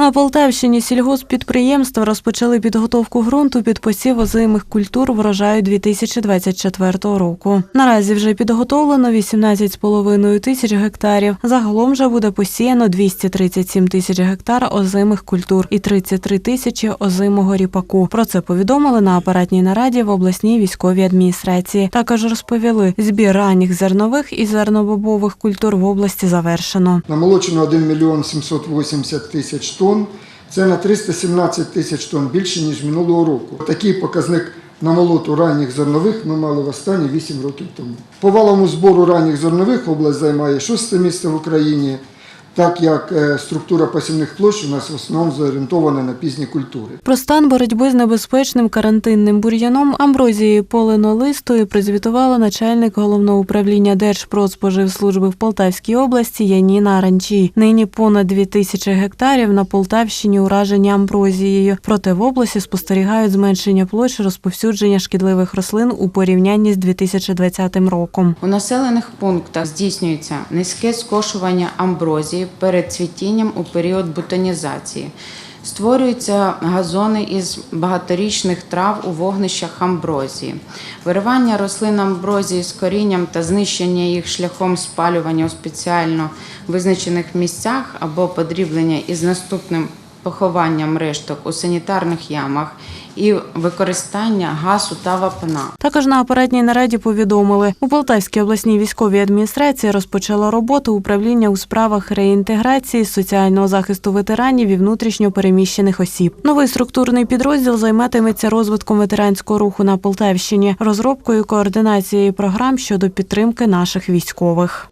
На Полтавщині сільгосппідприємства розпочали підготовку ґрунту під посів озимих культур врожаю 2024 року. Наразі вже підготовлено 18,5 тисяч гектарів. Загалом же буде посіяно 237 тисяч гектар озимих культур і 33 тисячі озимого ріпаку. Про це повідомили на апаратній нараді в обласній військовій адміністрації. Також розповіли, збір ранніх зернових і зернобобових культур в області завершено. Намолочено 1 мільйон 780 тисяч тонн. Це на 317 тисяч тонн більше, ніж минулого року. Такий показник намолоту ранніх зернових ми мали в останні 8 років тому. По валовому збору ранніх зернових область займає шосте місце в Україні, так як е, структура посівних площ у нас в основному зорієнтована на пізні культури. Про стан боротьби з небезпечним карантинним бур'яном амброзією поленолистою призвітувала начальник головного управління Держпродспоживслужби в Полтавській області Яніна Аранчій. Нині понад дві тисячі гектарів на Полтавщині уражені амброзією. Проте в області спостерігають зменшення площ розповсюдження шкідливих рослин у порівнянні з 2020 роком. У населених пунктах здійснюється низьке скошування амброзії перед цвітінням у період бутонізації. Створюються газони із багаторічних трав у вогнищах амброзії. Виривання рослин амброзії з корінням та знищення їх шляхом спалювання у спеціально визначених місцях або подріблення із наступним похованням решток у санітарних ямах і використання газу та вапна. Також на апаратній нараді повідомили, у Полтавській обласній військовій адміністрації розпочало роботу управління у справах реінтеграції, соціального захисту ветеранів і внутрішньо переміщених осіб. Новий структурний підрозділ займатиметься розвитком ветеранського руху на Полтавщині, розробкою координацією програм щодо підтримки наших військових.